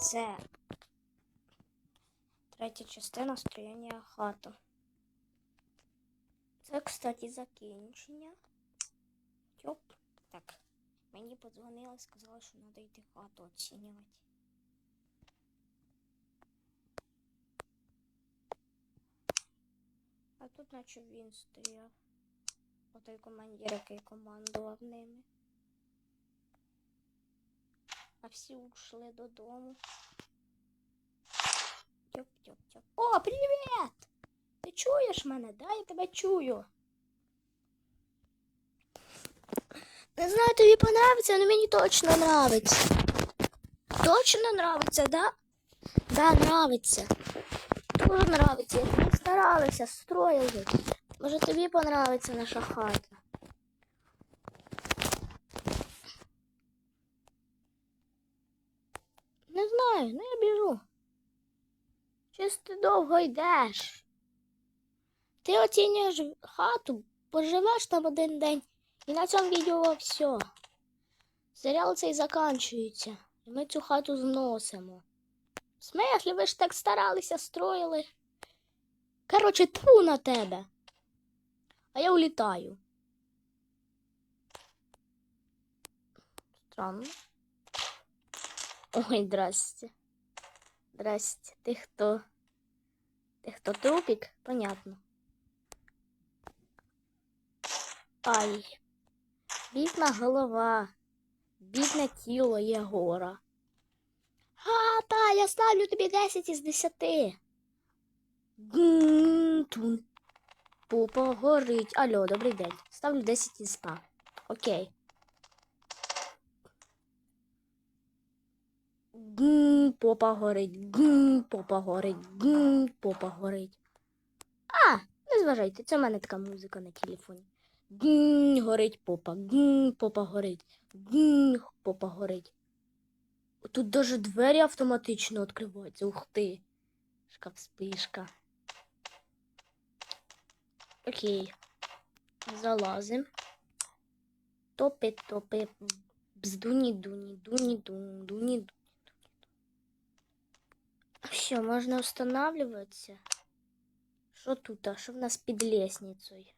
Це третя частина строєння хату. Це, кстати, закінчення. Тьоп. Так. Мені подзвонили, сказали, що треба йти хату оцінювати. А тут наче він стояв. Отой командир, який командував ними. А всі ушли додому. Тьоп, тьоп, тьоп. О, привіт! Ти чуєш мене? Да, я тебе чую. Не знаю, тобі понравиться, але мені точно нравиться. Точно нравиться, да? Да, нравиться. Дуже. Як ми старалися, строїли. Може тобі понравиться наша хата. Не знаю, ну я біжу. Щось ти довго йдеш. Ти оцінюєш хату, поживеш там один день, і на цьому відео все. Серіал цей закінчується, і ми цю хату зносимо. В ви ж так старалися, строїли. Короче, тьфу на тебе. А я улітаю. Странно. Ой, здрасте. Здрасте. Ти хто? Ти хто трупик? Понятно. Ай. Бідна голова. Бідне тіло Єгора. А, та, я ставлю тобі 10 із 10. Гм-тун. Попа горить. Алло, добрий день. Ставлю 10 із 100. Окей. Гм, попа горить. Гм, попа горить. Гм, попа горить. А, не зважайте, це в мене така музика на телефоні. Гм, горить попа. Гм, попа горить. Гм, попа горить. Тут даже двері автоматично відкриваються. Ух ти. Шкаф спишка. Окей. Залазим. Топи, топи. Бздуні, дуні, дуні, дун, дуні, дуні. Все, можно устанавливаться. Что тут? А что у нас під лестницей?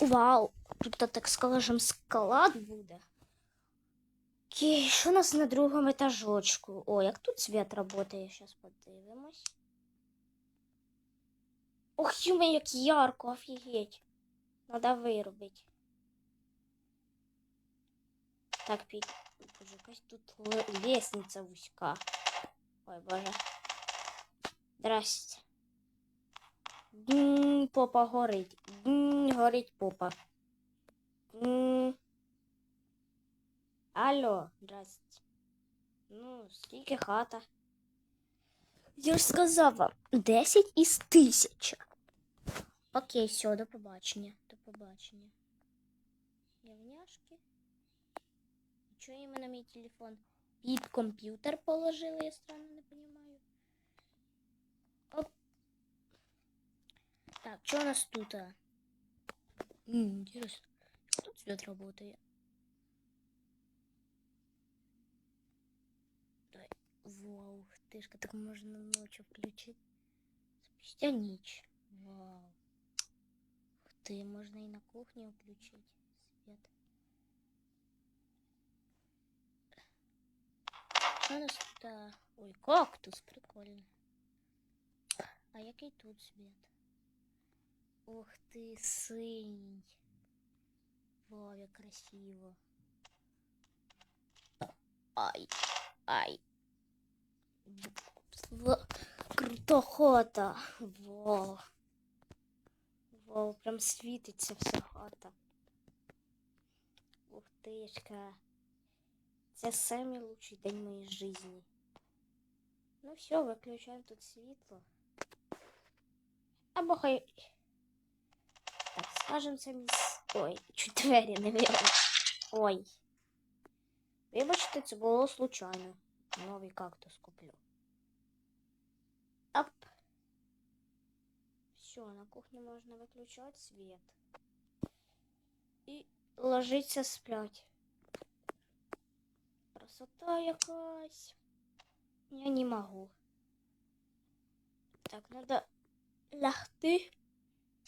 Вау! Тут, так скажем, склад буде. Окей, що у нас на другому етажочку? О, як тут світ працює, зараз подивимось. Ох, юме, як ярко, офігеть. Надо вирубити. Так. Боже, якась тут лестниця вузька. Ой, боже. Здрасте. Гм, попа горить. Гм, горить попа. Гм. Алло, здрасте. Ну, скільки хата? Я ж сказав вам, 10 із тисяча. Окей, все, до побачення. До побачення. Явняшки. Чого на мій телефон? Під комп'ютер положили, я странно не понимаю. Так, что у нас тут? А? М, интересно. Тут свет работает. Дай. Вау, тышка, так можно ночью включить. Спустя ніч. Вау. Ух ты, можно и на кухне включить свет. Що у нас тут? а? Ой, кактус, прикольно. А який тут світ? Ух ти, синій. Вау, як красиво. Ай, ай. Крутохота. Вау. Вау, прям світиться вся хата. Ух тишка. Це самий лучший день моєї житті. Ну все, виключаємо тут світло. Або хай. Так, скажем це міс. Ой, чуть двері не вирвали. Ой. Вибачте, це було случайно. Новий кактус куплю. Оп. Все, на кухні можна виключати світ. І ложиться сплять. Красота якась. Я не могу. Так, надо лягти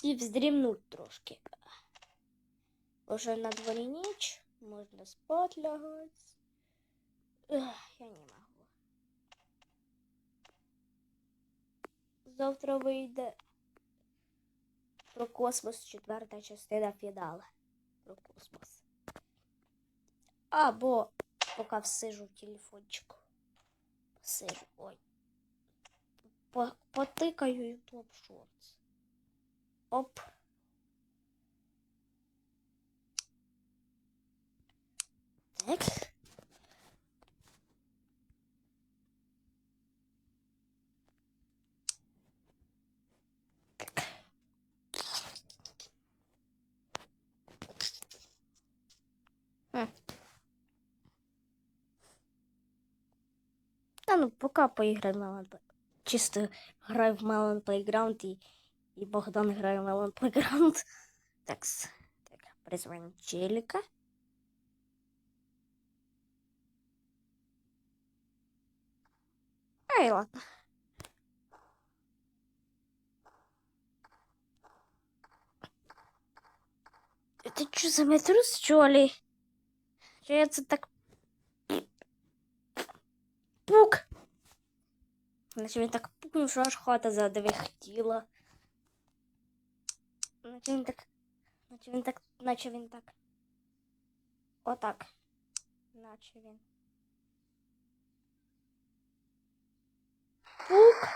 І вздремнуть трошки. Уже на дворі ніч, можна спать лягати. Я не могу. Завтра вийде про космос четверта частина фіналу. Про космос. Або поки всижу в телефончику. Посижу. Ой. По- Потикаю YouTube Shorts. Оп. Так. Хм. Ну пока поіграємо в Чисто граю в Melon Playground і, і Богдан грає Melon Playground. Так, так, призвання челика. Ай, ладно. Это что за метро, что ли? Що я це так пук. Наче він так пукнув, що аж хата задвихтіла. Наче він так. Наче він так. Наче він так. Отак. Наче він. Пук.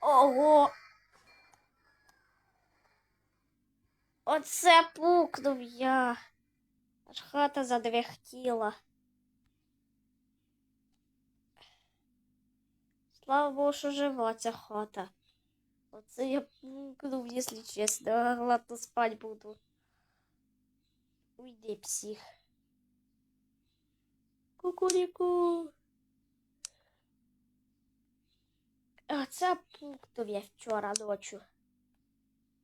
Ого. Оце пукнув я. Аж хата задвихтіла. Слава Богу, що жива ця хата. Оце я пукнув, якщо чесно. Ладно, спать буду. Уйди, псих. Кукуріку. А це пукнув я вчора ночі.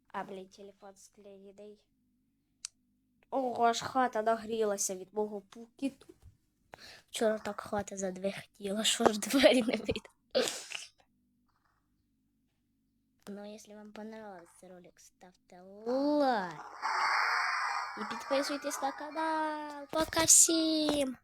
А, блін, телефон склеєний. Ого, аж хата нагрілася від мого пукіту. Вчора так хата задвихтіла, що ж двері не видно. Ну, если вам понравился ролик, ставьте лайк. И подписывайтесь на канал. Пока всем!